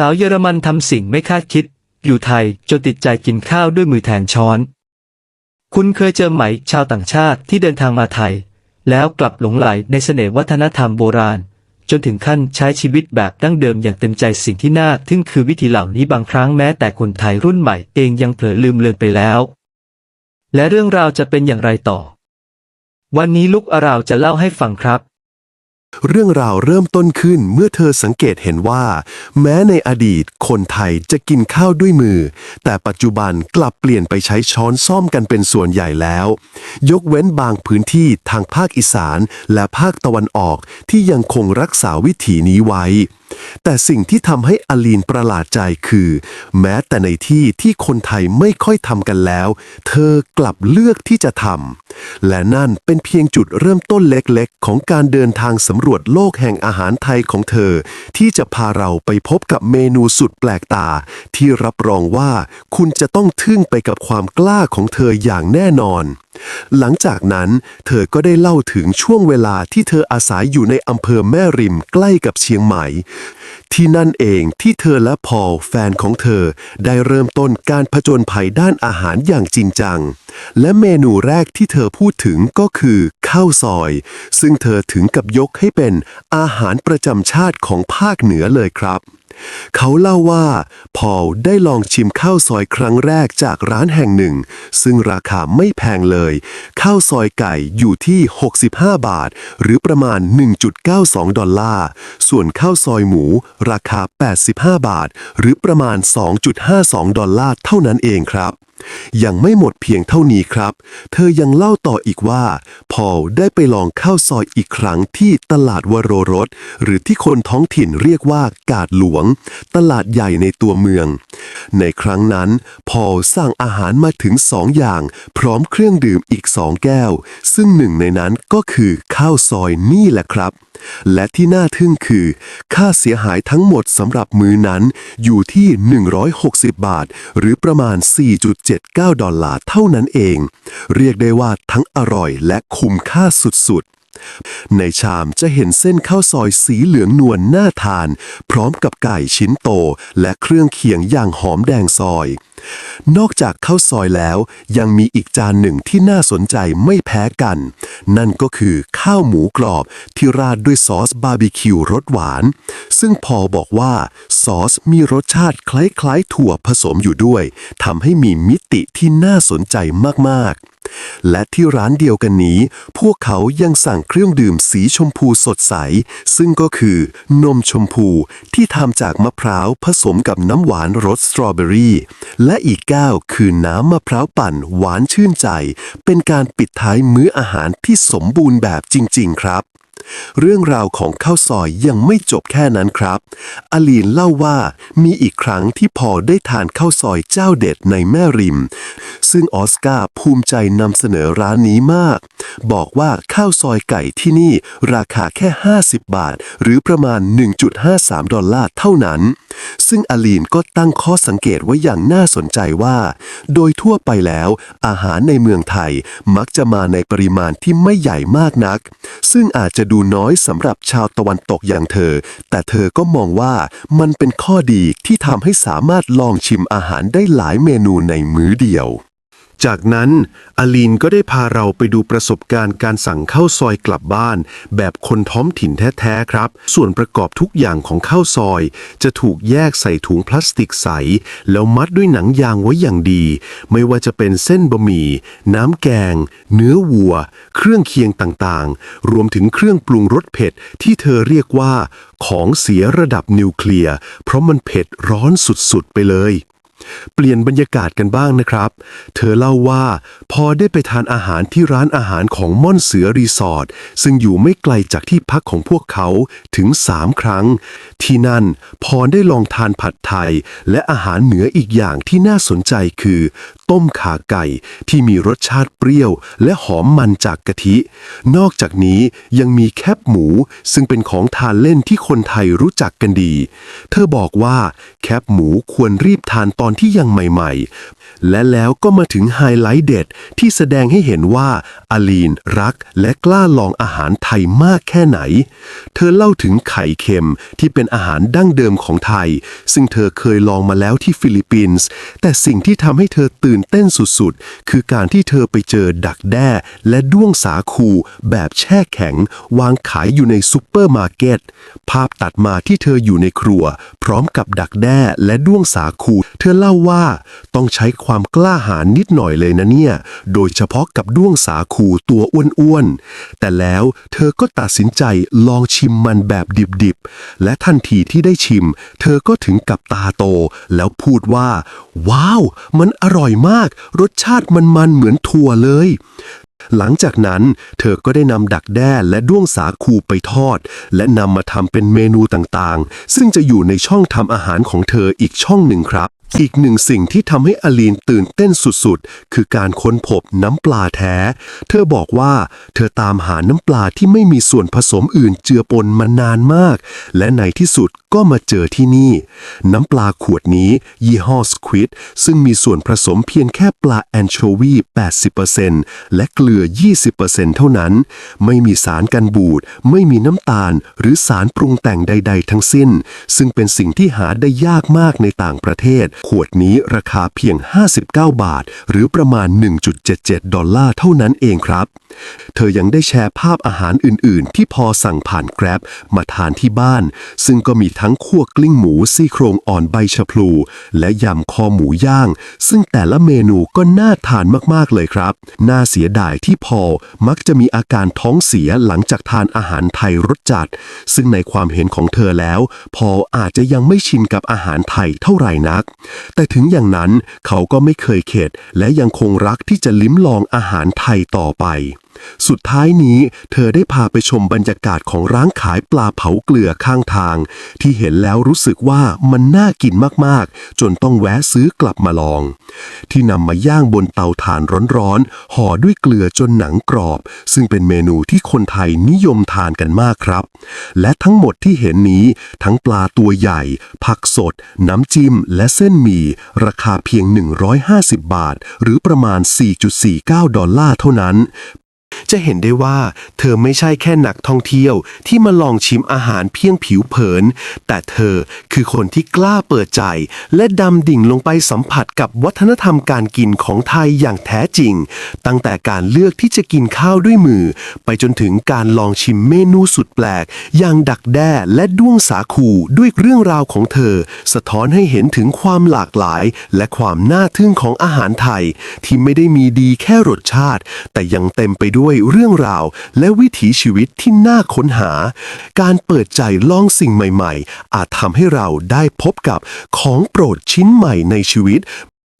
สาวเยอรมันทำสิ่งไม่คาดคิด อยู่ไทยจนติดใจกินข้าวด้วยมือแทนช้อน คุณเคยเจอไหมชาวต่างชาติที่เดินทางมาไทย แล้วกลับหลงไหลในเสน่ห์วัฒนธรรมโบราณ จนถึงขั้นใช้ชีวิตแบบดั้งเดิมอย่างเต็มใจสิ่งที่น่าทึ่งคือวิธีเหล่านี้บางครั้งแม้แต่คนไทยรุ่นใหม่เองยังเผลอลืมเลือนไปแล้ว และเรื่องราวจะเป็นอย่างไรต่อ วันนี้ลุกอาราวจะเล่าให้ฟังครับ เรื่องราวเริ่มต้นขึ้นเมื่อเธอสังเกตเห็นว่า แม้ในอดีตคนไทยจะกินข้าวด้วยมือ แต่ปัจจุบันกลับเปลี่ยนไปใช้ช้อนซ่อมกันเป็นส่วนใหญ่แล้ว ยกเว้นบางพื้นที่ทางภาคอีสานและภาคตะวันออกที่ยังคงรักษาวิถีนี้ไว้แต่สิ่งที่ทำให้อลีนประหลาดใจคือ แม้แต่ในที่ที่คนไทยไม่ค่อยทำกันแล้ว เธอกลับเลือกที่จะทำและนั่นเป็นเพียงจุดเริ่มต้นเล็กๆ ของการเดินทางสำรวจโลกแห่งอาหารไทยของเธอ ที่จะพาเราไปพบกับเมนูสุดแปลกตา ที่รับรองว่าคุณจะต้องทึ่งไปกับความกล้าของเธออย่างแน่นอน หลังจากนั้นเธอก็ได้เล่าถึงช่วงเวลาที่เธออาศัยอยู่ในอำเภอแม่ริมใกล้กับเชียงใหม่ ที่นั่นเองที่เธอและพอลแฟนของเธอ ได้เริ่มต้นการผจญภัยด้านอาหารอย่างจริงจัง และเมนูแรกที่เธอพูดถึงก็คือข้าวซอย ซึ่งเธอถึงกับยกให้เป็นอาหารประจำชาติของภาคเหนือเลยครับ เขาเล่าว่า พอลได้ลองชิมข้าวซอยครั้งแรกจากร้านแห่งหนึ่ง ซึ่งราคาไม่แพงเลย ข้าวซอยไก่อยู่ที่ 65 บาท หรือประมาณ 1.92 ดอลลาร์ ส่วนข้าวซอยหมู ราคา 85 บาท หรือประมาณ 2.52 ดอลลาร์เท่านั้นเองครับ ยังไม่หมดเพียงเท่านี้ครับ เธอยังเล่าต่ออีกว่า พอลได้ไปลองข้าวซอยอีกครั้งที่ตลาดวโรรส หรือที่คนท้องถิ่นเรียกว่ากาดหลวง ตลาดใหญ่ในตัวเมือง ในครั้งนั้น พอลสั่งอาหารมาถึงสองอย่าง พร้อมเครื่องดื่มอีกสองแก้ว ซึ่งหนึ่งในนั้นก็คือข้าวซอยนี่แหละครับ และที่น่าทึ่งคือ ค่าเสียหายทั้งหมดสำหรับมือนั้นอยู่ที่ 160 บาท หรือประมาณ 4.79 ดอลลาร์เท่านั้นเอง เรียกได้ว่าทั้งอร่อยและคุ้มค่าสุดๆ ในชามจะเห็นเส้นข้าวซอยสีเหลืองนวลน่าทาน พร้อมกับไก่ชิ้นโต และเครื่องเคียงอย่างหอมแดงซอย นอกจากข้าวซอยแล้ว ยังมีอีกจานหนึ่งที่น่าสนใจไม่แพ้กัน นั่นก็คือข้าวหมูกรอบที่ราดด้วยซอสบาร์บีคิวรสหวาน ซึ่งพอบอกว่าซอสมีรสชาติคล้ายๆ ถั่วผสมอยู่ด้วยทำให้มีมิติที่น่าสนใจมากๆ และที่ร้านเดียวกันนี้ พวกเขายังสั่งเครื่องดื่มสีชมพูสดใส ซึ่งก็คือนมชมพูที่ทำจากมะพร้าวผสมกับน้ำหวานรสสตรอเบอรี่ และอีกแก้วคือน้ำมะพร้าวปั่นหวานชื่นใจ เป็นการปิดท้ายมื้ออาหารที่สมบูรณ์แบบจริง ๆ ครับ เรื่องราวของข้าวซอยยังไม่จบแค่นั้นครับ อลีนเล่าว่ามีอีกครั้งที่พอได้ทานข้าวซอยเจ้าเด็ดในแม่ริม ซึ่งออสการ์ภูมิใจนำเสนอร้านนี้มาก บอกว่าข้าวซอยไก่ที่นี่ราคาแค่ 50 บาท หรือประมาณ 1.53 ดอลลาร์เท่านั้น ซึ่งอลีนก็ตั้งข้อสังเกตไว้อย่างน่าสนใจว่า โดยทั่วไปแล้วอาหารในเมืองไทยมักจะมาในปริมาณที่ไม่ใหญ่มากนัก ซึ่งอาจจะดูน้อยสำหรับชาวตะวันตกอย่างเธอ แต่เธอก็มองว่ามันเป็นข้อดีที่ทำให้สามารถลองชิมอาหารได้หลายเมนูในมื้อเดียว จากนั้นอลีนก็ได้พาเราไปดูประสบการณ์การสั่งข้าวซอยกลับบ้าน แบบคนท้องถิ่นแท้ๆครับ ส่วนประกอบทุกอย่างของข้าวซอย จะถูกแยกใส่ถุงพลาสติกใส แล้วมัดด้วยหนังยางไว้อย่างดี ไม่ว่าจะเป็นเส้นบะหมี่ น้ำแกง เนื้อวัว เครื่องเคียงต่างๆ รวมถึงเครื่องปรุงรสเผ็ดที่เธอเรียกว่า ของเสียระดับนิวเคลียร์เพราะมันเผ็ดร้อนสุดๆไปเลย เปลี่ยนบรรยากาศกันบ้างนะครับ เธอเล่าว่า พอได้ไปทานอาหารที่ร้านอาหารของม่อนเสือรีสอร์ทซึ่งอยู่ไม่ไกลจากที่พักของพวกเขาถึงสามครั้ง ที่นั่นพอได้ลองทานผัดไทย และอาหารเหนืออีกอย่างที่น่าสนใจคือ ต้มขาไก่ที่มีรสชาติเปรี้ยว และหอมมันจากกะทิ นอกจากนี้ยังมีแคบหมู ซึ่งเป็นของทานเล่นที่คนไทยรู้จักกันดี เธอบอกว่าแคบหมูควรรีบทานตอนอนที่ยังใหม่ๆ และแล้วก็มาถึงไฮไลท์เด็ดที่แสดงให้เห็นว่าอลีนรักและกล้าลองอาหารไทยมากแค่ไหน เธอเล่าถึงไข่เค็มที่เป็นอาหารดั้งเดิมของไทย ซึ่งเธอเคยลองมาแล้วที่ฟิลิปปินส์แต่สิ่งที่ทำให้เธอตื่นเต้นสุดๆ คือการที่เธอไปเจอดักแด้และด้วงสาคูแบบแช่แข็ง วางขายอยู่ในซุปเปอร์มาร์เก็ตภาพตัดมาที่เธออยู่ในครัว พร้อมกับดักแด้และด้วงสาคู เธอเล่าว่า ต้องใช้ความกล้าหาญนิดหน่อยเลยนะเนี่ย โดยเฉพาะกับด้วงสาคูตัวอ้วนๆ แต่แล้วเธอก็ตัดสินใจลองชิมมันแบบดิบๆ และทันทีที่ได้ชิม เธอก็ถึงกับตาโต แล้วพูดว่า ว้าว มันอร่อยมาก รสชาติมันๆ เหมือนถั่วเลย หลังจากนั้นเธอก็ได้นำดักแด้และด้วงสาคูไปทอด และนำมาทำเป็นเมนูต่างๆ ซึ่งจะอยู่ในช่องทำอาหารของเธออีกช่องหนึ่งครับอีกหนึ่งสิ่งที่ทำให้อลีนตื่นเต้นสุดๆ คือการค้นพบน้ำปลาแท้ เธอบอกว่าเธอตามหาน้ำปลาที่ไม่มีส่วนผสมอื่นเจือปนมานานมาก และในที่สุดก็มาเจอที่นี่ น้ำปลาขวดนี้ ยี่ห้อสควิดซึ่งมีส่วนผสมเพียงแค่ปลาแอนโชวี 80%และเกลือ 20%เท่านั้น ไม่มีสารกันบูด ไม่มีน้ำตาล หรือสารปรุงแต่งใด ๆ ทั้งสิ้น ซึ่งเป็นสิ่งที่หาได้ยากมากในต่างประเทศขวดนี้ราคาเพียง 59 บาท หรือประมาณ 1.77 ดอลลาร์เท่านั้นเองครับ เธอยังได้แชร์ภาพอาหารอื่น ๆ ที่พอสั่งผ่านแกร็บมาทานที่บ้าน ซึ่งก็มีทั้งคั่วกลิ้งหมูซี่โครงอ่อนใบชะพลู และยำคอหมูย่าง ซึ่งแต่ละเมนูก็น่าทานมาก ๆ เลยครับ น่าเสียดายที่พอมักจะมีอาการท้องเสียหลังจากทานอาหารไทยรสจัด ซึ่งในความเห็นของเธอแล้ว พออาจจะยังไม่ชินกับอาหารไทยเท่าไหร่นักแต่ถึงอย่างนั้นเขาก็ไม่เคยเข็ดและยังคงรักที่จะลิ้มลองอาหารไทยต่อไป สุดท้ายนี้เธอได้พาไปชมบรรยากาศของร้านขายปลาเผาเกลือข้างทาง ที่เห็นแล้วรู้สึกว่ามันน่ากินมากๆ จนต้องแวะซื้อกลับมาลอง ที่นำมาย่างบนเตาถ่านร้อนๆห่อด้วยเกลือจนหนังกรอบ ซึ่งเป็นเมนูที่คนไทยนิยมทานกันมากครับ และทั้งหมดที่เห็นนี้ ทั้งปลาตัวใหญ่ ผักสด น้ำจิ้ม และเส้นหมี่ราคาเพียง 150 บาท หรือประมาณ 4.49 ดอลลาร์เท่านั้น จะเห็นได้ว่าเธอไม่ใช่แค่นักท่องเที่ยวที่มาลองชิมอาหารเพียงผิวเผิน แต่เธอคือคนที่กล้าเปิดใจ และดำดิ่งลงไปสัมผัสกับวัฒนธรรมการกินของไทยอย่างแท้จริง ตั้งแต่การเลือกที่จะกินข้าวด้วยมือ ไปจนถึงการลองชิมเมนูสุดแปลก อย่างดักแด้และด้วงสาคูด้วยเรื่องราวของเธอ สะท้อนให้เห็นถึงความหลากหลาย และความน่าทึ่งของอาหารไทย ที่ไม่ได้มีดีแค่รสชาติ แต่ยังเต็มไปด้วยด้วยเรื่องราว และวิถีชีวิตที่น่าค้นหา การเปิดใจลองสิ่งใหม่ ๆ อาจทำให้เราได้พบกับของโปรดชิ้นใหม่ในชีวิต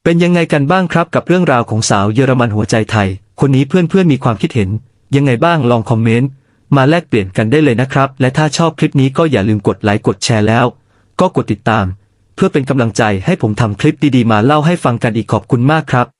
เป็นยังไงกันบ้างครับกับเรื่องราวของสาวเยอรมันหัวใจไทย คนนี้เพื่อนๆมีความคิดเห็น ยังไงบ้างลองคอมเมนต์มาแลกเปลี่ยนกันได้เลยนะครับ และถ้าชอบคลิปนี้ก็อย่าลืมกดไลค์กดแชร์แล้ว ก็กดติดตาม เพื่อเป็นกำลังใจให้ผมทำคลิปดีๆ มาเล่าให้ฟังกันอีกขอบคุณมากครับ